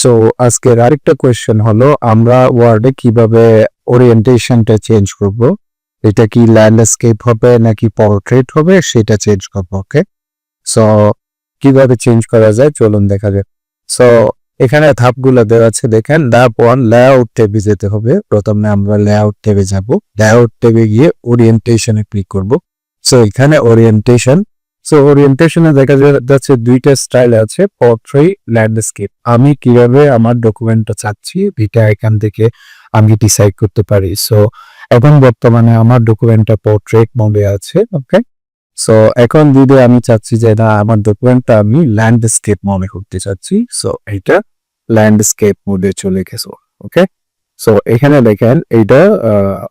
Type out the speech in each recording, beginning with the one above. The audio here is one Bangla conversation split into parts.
সো আজকের আরেকটা কোয়েশ্চেন হলো, আমরা ওয়ার্ডে কীভাবে ওরিয়েন্টেশনটা চেঞ্জ করব? এটা কি ল্যান্ডস্কেপ হবে নাকি পোর্ট্রেট হবে, সেটা চেঞ্জ করব ওকে সো কীভাবে চেঞ্জ করা যায়? চলুন দেখা যাক। সো এখানে ধাপগুলো দেওয়া আছে, দেখেন, ধাপ ওয়ান লেআউট ট্যাবে যেতে হবে। প্রথমে আমরা লেআউট ট্যাবে যাব। লেআউট ট্যাবে গিয়ে ওরিয়েন্টেশনে ক্লিক করব। সো এখানে ওরিয়েন্টেশন সো ওরিয়েন্টেশনে দেখা যাচ্ছে দুইটা স্টাইল আছে পোর্ট্রেট ল্যান্ডস্কেপ আমি কীভাবে আমার ডকুমেন্টটা চাচ্ছি এটা এখান থেকে আমি ডিসাইড করতে পারি। সো এখন বর্তমানে আমার ডকুমেন্টটা পোর্ট্রেট মোডে আছে ওকে সো এখন যদি আমি চাচ্ছি যে না আমার ডকুমেন্টটা আমি ল্যান্ডস্কেপ মনে করতে চাচ্ছি সো এটা ল্যান্ডস্কেপ মোডে চলে গেছে ওকে সো এখানে দেখেন আহ,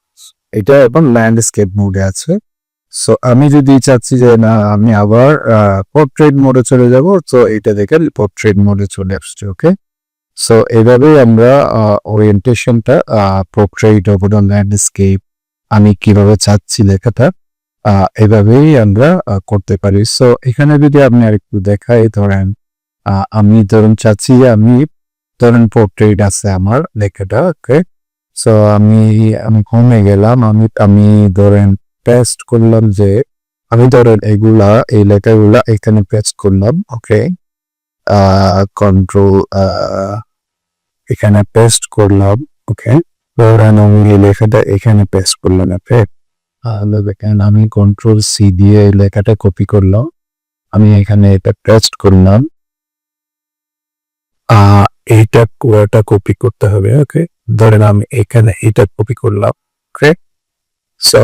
এটা এখন ল্যান্ডস্কেপ মোডে আছে। সো আমি যদি চাচ্ছি যে না, আমি আবার পোর্ট্রেট মোডে চলে যাব, তো এটা দেখেন পোর্ট্রেট মোডে চলে আসছে ওকে সো এইভাবেই আমরা ওরিয়েন্টেশনটা পোর্ট্রেট অবদান ল্যান্ডস্কেপ আমি কীভাবে চাচ্ছি লেখাটা এভাবেই আমরা করতে পারি। সো এখানে যদি আপনি আরেকটু দেখাই, ধরেন আমি ধরুন চাচ্ছি যে আমি, ধরেন পোর্ট্রেট আছে আমার লেখাটা ওকে সো আমি আমি হোমে গেলাম, আমি আমি ধরেন পেস্ট করলাম যে আমি ধরেন এগুলা, এই লেখাগুলা এখানে পেস্ট করলাম ওকে কন্ট্রোল এখানে পেস্ট করলাম ওকে ধরেন আমি এই লেখাটা এখানে পেস্ট করলাম দেখেন আমি কন্ট্রোল সি দিয়ে এই লেখাটা কপি করলাম। আমি এখানে এটা পেস্ট করলাম। এইটা ওটা কপি করতে হবে ওকে ধরেন আমি এখানে এটা কপি করলাম ওকে সো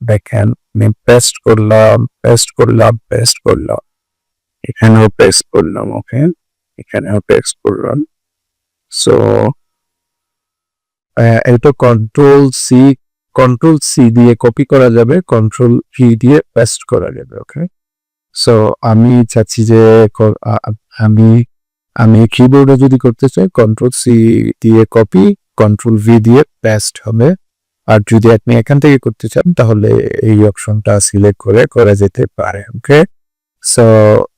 দেখেন, আমি পেস্ট করলাম পেস্ট করলাম পেস্ট করলাম। এখানেও পেস্ট করলাম, ওকে? এখানেও পেস্ট করলাম। সো এটা কন্ট্রোল সি কন্ট্রোল সি দিয়ে কপি করা যাবে কন্ট্রোল ভি দিয়ে পেস্ট করা যাবে, ওকে? সো আমি চাচ্ছি যে আমি আমি কিবোর্ডে যদি করতে চাই কন্ট্রোল সি দিয়ে কপি কন্ট্রোল ভি দিয়ে পেস্ট হবে। আর যদি আপনি এখান থেকে করতে চান, তাহলে এই অপশনটা সিলেক্ট করে, করা যেতে পারে ওকে সো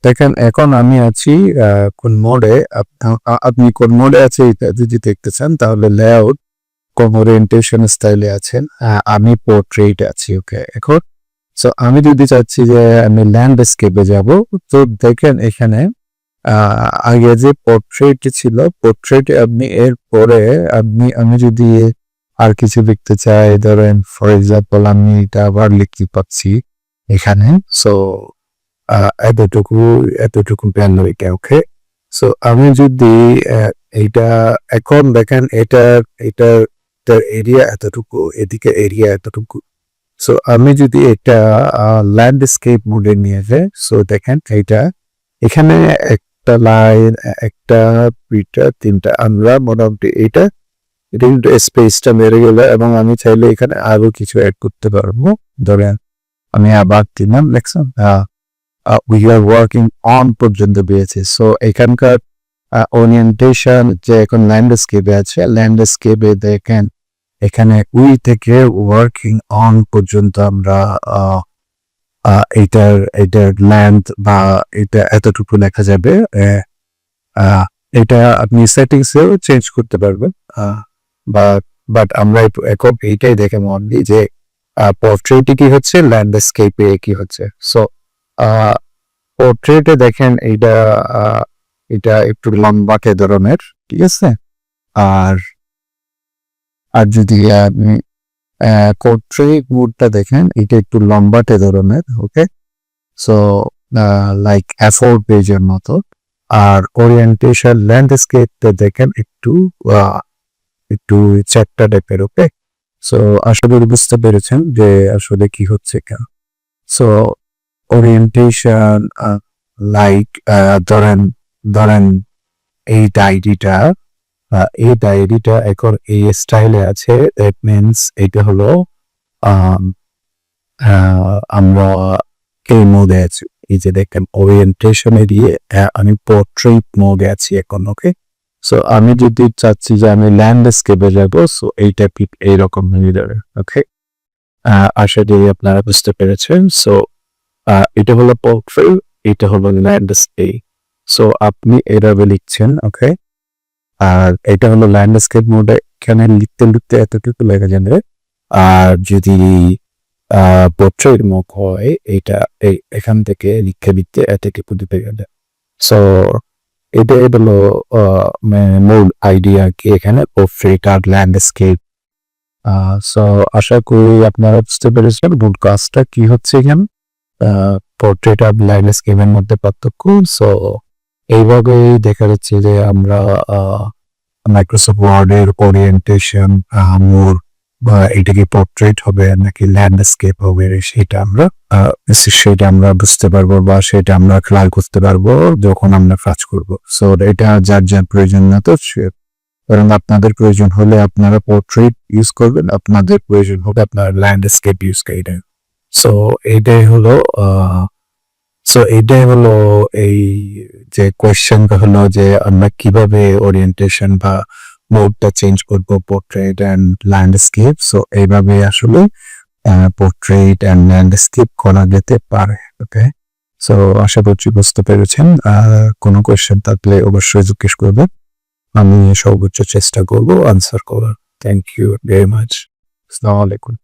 দেখেন, এখন আমি আছি কোন মোডে আপনি কোন মোডে আছে এটা যদি দেখতে চান, তাহলে লেআউট কোন ওরিয়েন্টেশন স্টাইলে আছেন আমি পোর্ট্রেট আছি ওকে এখন সো আমি যদি চাচ্ছি যে আমি ল্যান্ডস্কেপে যাব, তো দেখেন এখানে আগে যে পোর্ট্রেট ছিল পোর্ট্রেটে আপনি এর পরে আপনি, আমি যদি আর কিছু দেখতে চাই। ধরেন ফর এক্সাম্পল আমি এটা আবার লিখতে পাচ্ছি এখানে। সো এতটুকু এতটুকু এটা ওকে সো আমি যদি এইটা এখন দেখেন, এটা এটা এরিয়া এতটুকু, এদিকে এরিয়া এতটুকু। সো আমি যদি এটা ল্যান্ডস্কেপ মোডে নিয়ে যাই সো দেখেন, এইটা, এখানে একটা লাইন একটা, দুইটা, তিনটা, আমরা মোটামুটি এটা এটা কিন্তু স্পেসটা মেরে গেল এবং আমি চাইলে এখানে আরও কিছু অ্যাড করতে পারব। ধরেন, আমি আবার দিলাম লেখলাম উই আর ওয়ার্কিং অন পর্যন্ত পেয়েছে। সো এখানকার ওরিয়েন্টেশন যে এখন ল্যান্ডস্কেপে আছে ল্যান্ডস্কেপে দেখেন, এখানে উই থেকে ওয়ার্কিং অন পর্যন্ত আমরা এটার এটার ল্যান্ড বা এটা এতটুকু লেখা যাবে। এটা আপনি সেটিংসেও চেঞ্জ করতে পারবেন। বা বাট আমরা এখন এইটাই দেখে মনলি যে পোর্ট্রেটে কি হচ্ছে ল্যান্ডস্কেপে কি হচ্ছে। সো পোর্ট্রেটে দেখেন এইটা এটা একটু লম্বাটে ধরনের ঠিক আছে? আর আর যদি আপনি পোর্ট্রেট মুডটা দেখেন এটা একটু লম্বাটে ধরনের ওকে সো লাইক অ্যাফোর্ড পেজের মতো। আর ওরিয়েন্টেশন ল্যান্ডস্কেপটা দেখেন একটু একটু চ্যাপ্টা টাইপের ওকে সো আশা করি বুঝতে পেরেছেন যে আসলে কি হচ্ছে কেন সো ওরিয়েন্টেশন লাইক ধরেন ধরেন এই ডায়েরিটা এই ডায়েরিটা এখন এই স্টাইলে আছে দ্যাট মিনস এটা হলো আমরা এই মোডে আছি? এই যে দেখেন ওরিয়েন্টেশনে দিয়ে আমি পোর্ট্রেট মোডে আছি এখন ওকে সো আমি যদি চাচ্ছি যে আমি ল্যান্ডস্কেপে যাব সো এইটা ঠিক এইরকম হয়ে যাবে ওকে আশা করি আপনারা বুঝতে পেরেছেন। সো এটা হলো পোর্ট্রেট এটা হলো ল্যান্ডস্কেপ সো আপনি এভাবে লিখছেন ওকে আর এটা হলো ল্যান্ডস্কেপ মোডে এখানে লিখতে লিখতে এতটুকু লেখা যাবে আর যদি পোর্ট্রেট মুখ হয়, এটা এখান থেকে লিখতে লিখতে এতটুকু দিতে গেলে। সো এটা হলো আহ, মানে মূল আইডিয়া কি এখানে? পোর্ট্রেট আর ল্যান্ডস্কেপ সো আশা করি আপনারা বুঝতে পেরেছেন মূল কাজটা কি হচ্ছে এখানে। পোর্ট্রেট আর ল্যান্ডস্কেপের মধ্যে পার্থক্য। সো এইভাবেই দেখা যাচ্ছে যে আমরা মাইক্রোসফট ওয়ার্ডের ওরিয়েন্টেশন মোর বা এটা কি পোর্ট্রেট হবে নাকি ল্যান্ডস্কেপ হবে, সেটা আমরা সেটা আমরা বুঝতে পারব বা সেটা আমরা খেয়াল করতে পারব যখন আমরা কাজ করব। সো এটা যার যার প্রয়োজন না তো কারণ আপনাদের প্রয়োজন হলে আপনারা পোর্ট্রেট ইউজ করবেন, আপনাদের প্রয়োজন হবে আপনার ল্যান্ডস্কেপ ইউজ করবেন সো এটাই হলো সো এটাই হলো এই যে কোয়েশ্চেনটা হলো যে আমরা কীভাবে ওরিয়েন্টেশন বা মোডটা চেঞ্জ করব পোর্ট্রেট অ্যান্ড ল্যান্ডস্কেপ সো এইভাবে আসলে পোর্ট্রেট অ্যান্ড ল্যান্ডস্কেপ করা যেতে পারে ওকে সো আশা করছি বুঝতে পেরেছেন। কোনো কোয়েশ্চেন থাকলে অবশ্যই জিজ্ঞেস করবে আমি সর্বোচ্চ চেষ্টা করব আনসার করার। থ্যাংক ইউ ভেরি মাচ আসসালামু আলাইকুম।